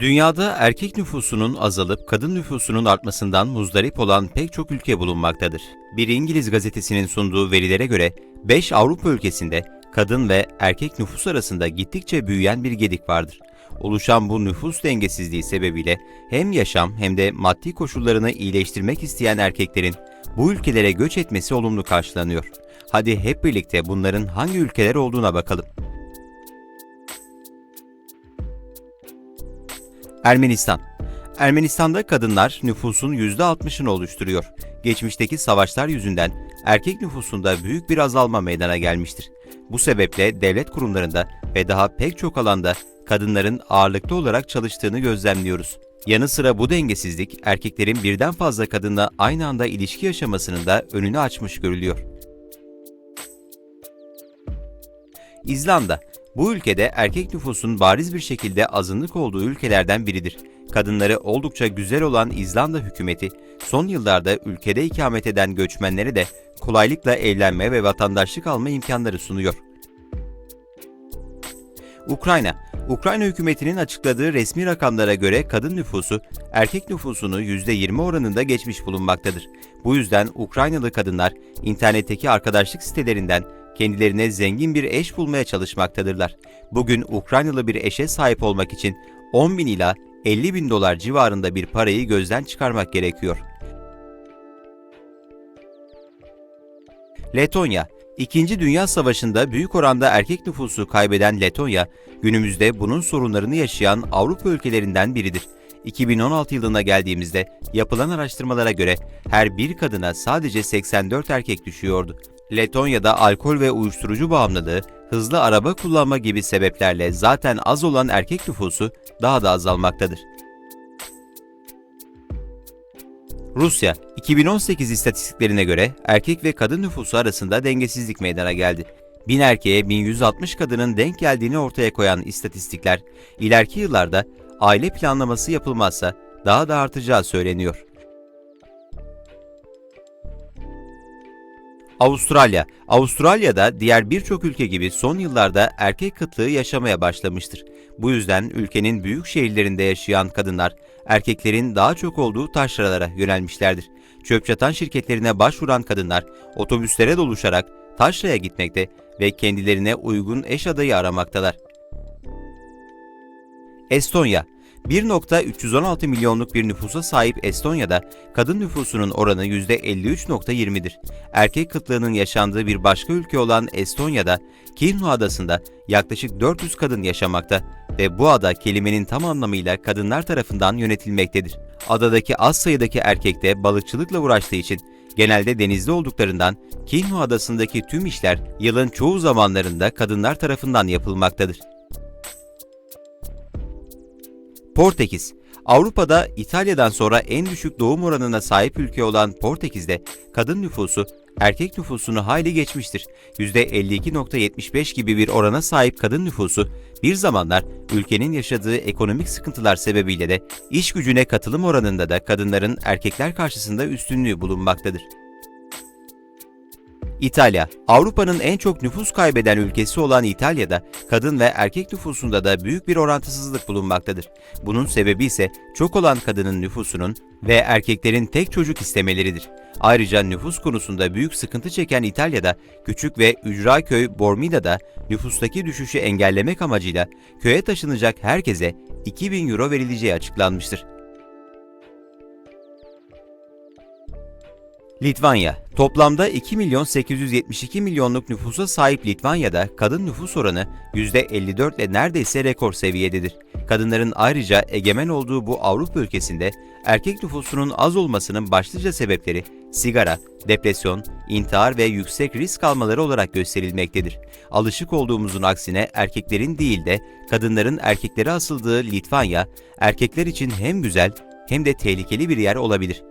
Dünyada erkek nüfusunun azalıp kadın nüfusunun artmasından muzdarip olan pek çok ülke bulunmaktadır. Bir İngiliz gazetesinin sunduğu verilere göre 5 Avrupa ülkesinde kadın ve erkek nüfus arasında gittikçe büyüyen bir gedik vardır. Oluşan bu nüfus dengesizliği sebebiyle hem yaşam hem de maddi koşullarını iyileştirmek isteyen erkeklerin bu ülkelere göç etmesi olumlu karşılanıyor. Hadi hep birlikte bunların hangi ülkeler olduğuna bakalım. Ermenistan Ermenistan'da kadınlar nüfusun %60'ını oluşturuyor. Geçmişteki savaşlar yüzünden erkek nüfusunda büyük bir azalma meydana gelmiştir. Bu sebeple devlet kurumlarında ve daha pek çok alanda kadınların ağırlıklı olarak çalıştığını gözlemliyoruz. Yanı sıra bu dengesizlik erkeklerin birden fazla kadınla aynı anda ilişki yaşamasının da önünü açmış görülüyor. İzlanda bu ülkede erkek nüfusun bariz bir şekilde azınlık olduğu ülkelerden biridir. Kadınları oldukça güzel olan İzlanda hükümeti, son yıllarda ülkede ikamet eden göçmenlere de kolaylıkla evlenme ve vatandaşlık alma imkanları sunuyor. Ukrayna Ukrayna hükümetinin açıkladığı resmi rakamlara göre kadın nüfusu erkek nüfusunu %20 oranında geçmiş bulunmaktadır. Bu yüzden Ukraynalı kadınlar internetteki arkadaşlık sitelerinden kendilerine zengin bir eş bulmaya çalışmaktadırlar. Bugün Ukraynalı bir eşe sahip olmak için 10 bin ila 50 bin dolar civarında bir parayı gözden çıkarmak gerekiyor. Letonya İkinci Dünya Savaşı'nda büyük oranda erkek nüfusu kaybeden Letonya, günümüzde bunun sorunlarını yaşayan Avrupa ülkelerinden biridir. 2016 yılına geldiğimizde yapılan araştırmalara göre her bir kadına sadece 84 erkek düşüyordu. Letonya'da alkol ve uyuşturucu bağımlılığı, hızlı araba kullanma gibi sebeplerle zaten az olan erkek nüfusu daha da azalmaktadır. Rusya, 2018 istatistiklerine göre erkek ve kadın nüfusu arasında dengesizlik meydana geldi. 1000 erkeğe 1160 kadının denk geldiğini ortaya koyan istatistikler, ileriki yıllarda aile planlaması yapılmazsa daha da artacağı söyleniyor. Avustralya Avustralya'da diğer birçok ülke gibi son yıllarda erkek kıtlığı yaşamaya başlamıştır. Bu yüzden ülkenin büyük şehirlerinde yaşayan kadınlar erkeklerin daha çok olduğu taşralara yönelmişlerdir. Çöp çatan şirketlerine başvuran kadınlar otobüslere doluşarak taşraya gitmekte ve kendilerine uygun eş adayı aramaktalar. Estonya 1.316 milyonluk bir nüfusa sahip Estonya'da kadın nüfusunun oranı %53.20'dir. Erkek kıtlığının yaşandığı bir başka ülke olan Estonya'da Kihnu adasında yaklaşık 400 kadın yaşamakta ve bu ada kelimenin tam anlamıyla kadınlar tarafından yönetilmektedir. Adadaki az sayıdaki erkek de balıkçılıkla uğraştığı için genelde denizde olduklarından Kihnu adasındaki tüm işler yılın çoğu zamanlarında kadınlar tarafından yapılmaktadır. Portekiz Avrupa'da İtalya'dan sonra en düşük doğum oranına sahip ülke olan Portekiz'de kadın nüfusu erkek nüfusunu hayli geçmiştir. %52.75 gibi bir orana sahip kadın nüfusu bir zamanlar ülkenin yaşadığı ekonomik sıkıntılar sebebiyle de iş gücüne katılım oranında da kadınların erkekler karşısında üstünlüğü bulunmaktadır. İtalya, Avrupa'nın en çok nüfus kaybeden ülkesi olan İtalya'da kadın ve erkek nüfusunda da büyük bir orantısızlık bulunmaktadır. Bunun sebebi ise çok olan kadının nüfusunun ve erkeklerin tek çocuk istemeleridir. Ayrıca nüfus konusunda büyük sıkıntı çeken İtalya'da küçük ve ücra köy Bormida'da nüfustaki düşüşü engellemek amacıyla köye taşınacak herkese 2000 euro verileceği açıklanmıştır. Litvanya Toplamda 2 milyon 872 milyonluk nüfusa sahip Litvanya'da kadın nüfus oranı %54 ile neredeyse rekor seviyededir. Kadınların ayrıca egemen olduğu bu Avrupa ülkesinde erkek nüfusunun az olmasının başlıca sebepleri sigara, depresyon, intihar ve yüksek risk almaları olarak gösterilmektedir. Alışık olduğumuzun aksine erkeklerin değil de kadınların erkeklere asıldığı Litvanya, erkekler için hem güzel hem de tehlikeli bir yer olabilir.